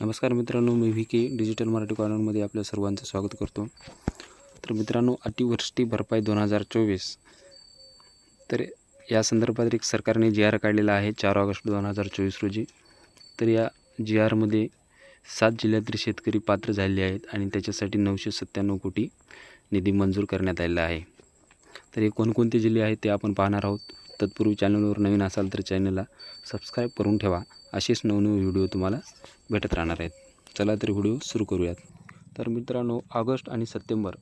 नमस्कार मित्रांनो मी व्ही के डिजिटल मराठी कॉर्नरमध्ये आपल्या सर्वांचं स्वागत करतो. तर मित्रांनो अतिवृष्टी भरपाई दोन हजार चोवीस. तर या संदर्भात एक सरकारने जी आर काढलेला आहे चार ऑगस्ट दोन हजार चोवीस रोजी. तर या जी आरमध्ये सात जिल्ह्यातील शेतकरी पात्र झालेले आहेत आणि त्याच्यासाठी नऊशे सत्त्याण्णव कोटी निधी मंजूर करण्यात आलेला आहे. तर हे कोणकोणते जिल्हे आहेत ते आपण पाहणार आहोत. तत्पूर्वी चॅनलवर नवीन असाल तर चॅनलला सबस्क्राईब करून ठेवा. असेच नवनवे व्हिडिओ तुम्हाला भेटत राहणार आहेत. चला तर व्हिडिओ सुरू करूयात. तर मित्रांनो ऑगस्ट आणि सप्टेंबर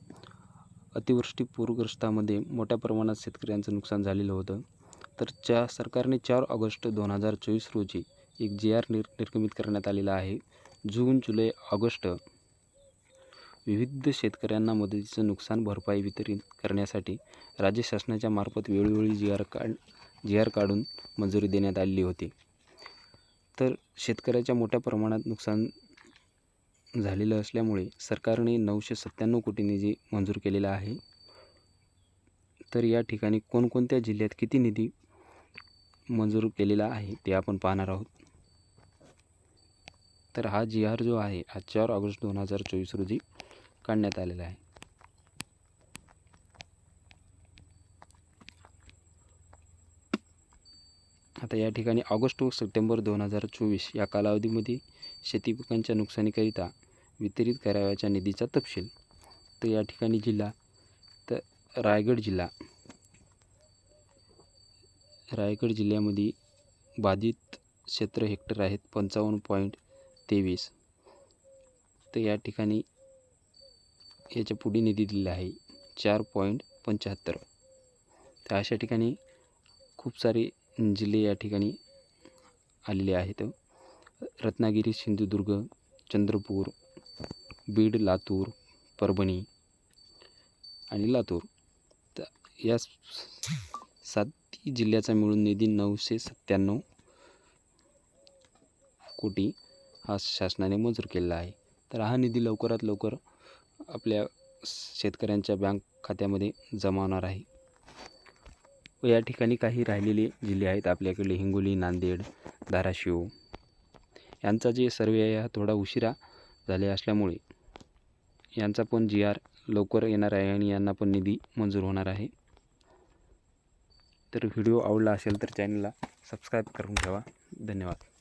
अतिवृष्टी पूरग्रस्तामध्ये मोठ्या प्रमाणात शेतकऱ्यांचं नुकसान झालेलं होतं. तर च्या सरकारने चार ऑगस्ट दोन हजार चोवीस रोजी एक जी आर निर् निर्गमित करण्यात आलेला आहे. जून जुलै ऑगस्ट विविध शेतकऱ्यांना मदतीचं नुकसान भरपाई वितरित करण्यासाठी राज्य शासनाच्या मार्फत वेळोवेळी जी आर काढ जी आर काढून मंजुरी देण्यात आलेली होती. तर शेतकऱ्याच्या मोठ्या प्रमाणात नुकसान झालेलं असल्यामुळे सरकारने नऊशे सत्त्याण्णव कोटी निधी मंजूर केलेला आहे तर या ठिकाणी कोणकोणत्या जिल्ह्यात किती निधी मंजूर केलेला आहे ते आपण पाहणार आहोत. तर हा जी आर जो आहे हा चार ऑगस्ट दोन हजार चोवीस रोजी काढण्यात आलेला आहे. आता या ठिकाणी ऑगस्ट व सप्टेंबर दोन हजार चोवीस या कालावधीमध्ये शेती पिकांच्या नुकसानीकरिता वितरित करावयाच्या निधीचा तपशील. तर या ठिकाणी जिल्हा तर रायगड जिल्हा. रायगड जिल्ह्यामध्ये बाधित क्षेत्र हेक्टर आहेत पंचावन्न पॉईंट तेवीस. तर या ठिकाणी याच्यापुढे निधी दिलेला आहे. चार पॉईंट पंच्याहत्तर. तर अशा ठिकाणी खूप सारे जिल्हे या ठिकाणी आलेले आहेत. रत्नागिरी सिंधुदुर्ग चंद्रपूर बीड लातूर परभणी आणि लातूर. तर या सात जिल्ह्याचा मिळून निधी नऊशे सत्त्याण्णव कोटी हा शासनाने मंजूर केलेला आहे. तर हा निधी लवकरात लवकर आपल्या शेतकऱ्यांच्या बँक खात्यामध्ये जमा होणार आहे. व या ठिकाणी काही राहिलेले जिल्हे आहेत. आपल्याकडे हिंगोली नांदेड धाराशिव. यांचा जे सर्वे आहे हा थोडा उशिरा झाले असल्यामुळे यांचा पण जी आर लवकर येणार आहे आणि यांना पण निधी मंजूर होणार आहे. तर व्हिडिओ आवडला असेल तर चॅनलला सबस्क्राईब करून ठेवा. धन्यवाद.